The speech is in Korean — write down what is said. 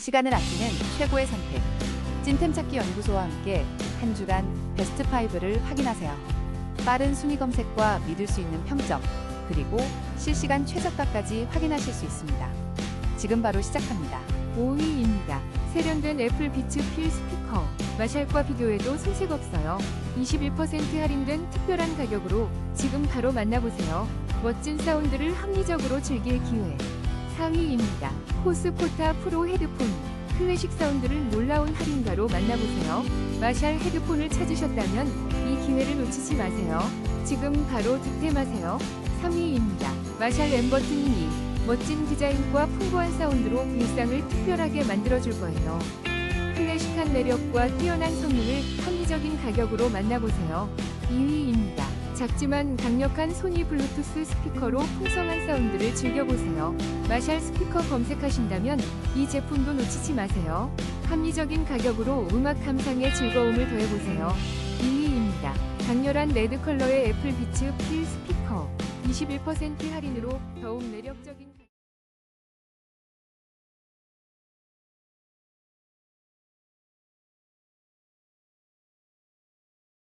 시간을 아끼는 최고의 선택. 찐템 찾기 연구소와 함께 한 주간 베스트 5를 확인하세요. 빠른 순위 검색과 믿을 수 있는 평점, 그리고 실시간 최저가까지 확인하실 수 있습니다. 지금 바로 시작합니다. 5위입니다. 세련된 애플 비츠 필 스피커. 마샬과 비교해도 손색 없어요. 21% 할인된 특별한 가격으로 지금 바로 만나보세요. 멋진 사운드를 합리적으로 즐길 기회. 4위입니다. 코스 포타 프로 헤드폰. 클래식 사운드를 놀라운 할인가로 만나보세요. 마샬 헤드폰을 찾으셨다면 이 기회를 놓치지 마세요. 지금 바로 득템하세요. 3위입니다. 마샬 엠버튼 미니. 멋진 디자인과 풍부한 사운드로 일상을 특별하게 만들어줄 거예요. 클래식한 매력과 뛰어난 성능을 합리적인 가격으로 만나보세요. 2위입니다. 작지만 강력한 소니 블루투스 스피커로 풍성한 사운드를 즐겨보세요. 마샬 스피커 검색하신다면 이 제품도 놓치지 마세요. 합리적인 가격으로 음악 감상의 즐거움을 더해보세요. 2위입니다. 강렬한 레드 컬러의 애플 비츠 필 스피커. 21% 할인으로 더욱 매력적인